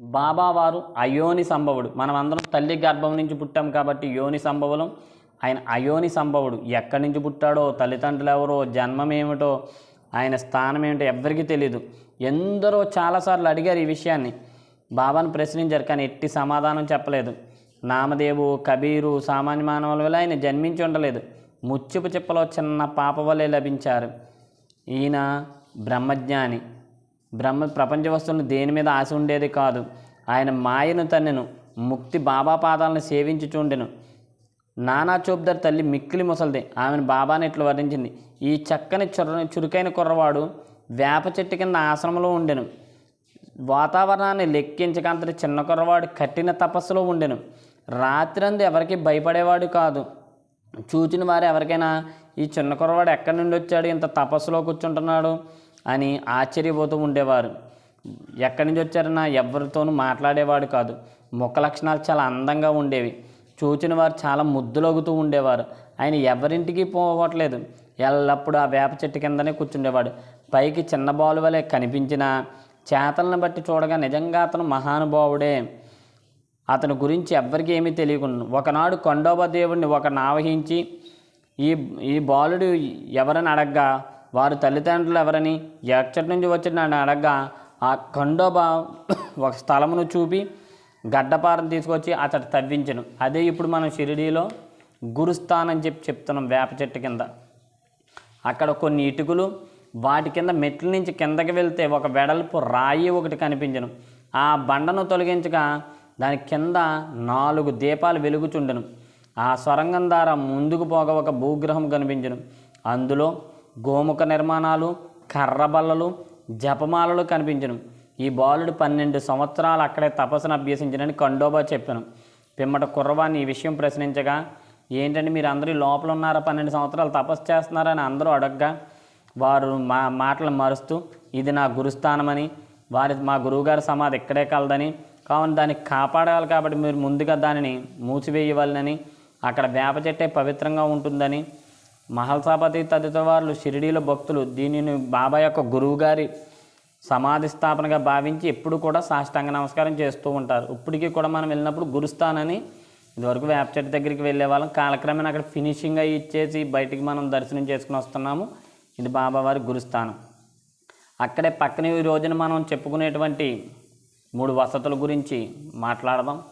బాబా వారు అయోని సంభవుడు. మనం అందరం తల్లి గర్భం నుంచి పుట్టాం కాబట్టి యోని సంభవులం. ఆయన అయోని సంభవుడు. ఎక్కడి నుంచి పుట్టాడో తల్లిదండ్రులు ఎవరో జన్మం ఏమిటో ఆయన స్థానం ఏమిటో ఎవ్వరికీ తెలియదు ఎందరో చాలాసార్లు అడిగారు ఈ విషయాన్ని. బాబాను ప్రశ్నించారు కానీ ఎట్టి సమాధానం చెప్పలేదు. నామదేవు కబీరు సామాన్య మానవుల వల్ల ఆయన జన్మించి ఉండలేదు. ముచ్చుపు చిప్పలో చిన్న పాప వలె లభించారు. ఈయన బ్రహ్మజ్ఞాని. బ్రహ్మ ప్రపంచ వస్తువులను దేని మీద ఆశ ఉండేది కాదు. ఆయన మాయను తన్నెను ముక్తి బాబా పాదాలను సేవించి చూండెను నానా చోప్దర్ తల్లి మిక్కిలి ముసలిది. ఆమెను బాబాని ఇట్లా వర్ణించింది ఈ చక్కని చుర చురుకైన కుర్రవాడు వేప చెట్టు కింద ఆశ్రమంలో ఉండెను. వాతావరణాన్ని లెక్కించక అంతటి చిన్న కుర్రవాడు కఠిన తపస్సులో ఉండెను. రాత్రందు ఎవరికి భయపడేవాడు కాదు. చూచిన వారు ఎవరికైనా ఈ చిన్న కుర్రవాడు ఎక్కడి నుండి వచ్చాడు ఇంత తపస్సులో కూర్చుంటున్నాడు. అని ఆశ్చర్యపోతూ ఉండేవారు. ఎక్కడి నుంచి వచ్చారన్నా ఎవరితోనూ మాట్లాడేవాడు కాదు. ముఖ లక్షణాలు చాలా అందంగా ఉండేవి. చూచిన వారు చాలా ముద్దులొగుతూ ఉండేవారు. ఆయన ఎవరింటికి పోవట్లేదు. ఎల్లప్పుడూ ఆ వేప చెట్టు కిందనే కూర్చుండేవాడు. పైకి చిన్న బాలు వలె కనిపించిన చేతలను బట్టి చూడగా నిజంగా అతను మహానుభావుడే. అతని గురించి ఎవ్వరికీ ఏమీ తెలియకుండా ఒకనాడు కొండోబ దేవుడిని ఒక నావహించి ఈ ఈ బాలుడు ఎవరని అడగ్గా వారు తల్లిదండ్రులు ఎవరని ఎక్కడి నుంచి వచ్చిన అడగగా ఆ ఖండోబా ఒక స్థలమును చూపి గడ్డపారం తీసుకొచ్చి అతడు తవ్వించను. అదే ఇప్పుడు మనం షిరిడీలో గురుస్థాన్ అని చెప్పి చెప్తున్నాం వేప చెట్టు కింద. అక్కడ కొన్ని ఇటుకలు వాటి కింద మెట్ల నుంచి కిందకి వెళ్తే ఒక వెడల్పు రాయి ఒకటి కనిపించను. ఆ బండను తొలగించగా దాని కింద నాలుగు దీపాలు వెలుగుచుండెను. ఆ సొరంగం ద్వారా ముందుకు పోగా ఒక భూగ్రహం కనిపించను. అందులో గోముఖ నిర్మాణాలు కర్రబల్లలు జపమాలలు కనిపించను. ఈ బాలుడు పన్నెండు సంవత్సరాలు అక్కడే తపస్సును అభ్యసించనని కండోబా చెప్పాను పిమ్మట కుర్రవాన్ని ఈ విషయం ప్రశ్నించగా ఏంటంటే మీరు అందరూ లోపల ఉన్నారా పన్నెండు సంవత్సరాలు తపస్సు చేస్తున్నారని అందరూ అడగగా వారు మా మాటలు మారుస్తూ ఇది నా గురుస్థానమని వారి మా గురువుగారి సమాధి ఇక్కడే కలదని కావున దాన్ని కాపాడాలి కాబట్టి మీరు ముందుగా దానిని మూసివేయవాలని అక్కడ వేప చెట్టే పవిత్రంగా ఉంటుందని మహల్సాపతి తదితర వారు షిరిడీలో భక్తులు దీనిని బాబా యొక్క గురువుగారి సమాధి స్థాపనగా భావించి ఎప్పుడు కూడా సాష్టాంగ నమస్కారం చేస్తూ ఉంటారు. ఇప్పటికీ కూడా మనం వెళ్ళినప్పుడు గురుస్థానని ఇదివరకు వేప చెట్టు దగ్గరికి వెళ్ళే వాళ్ళం. కాలక్రమేణా అక్కడ ఫినిషింగ్ అయ్యి ఇచ్చేసి బయటికి మనం దర్శనం చేసుకుని వస్తున్నాము. ఇది బాబావారి గురుస్థానం. అక్కడే పక్కన ఈ రోజున మనం చెప్పుకునేటువంటి మూడు వసతుల గురించి మాట్లాడదాం.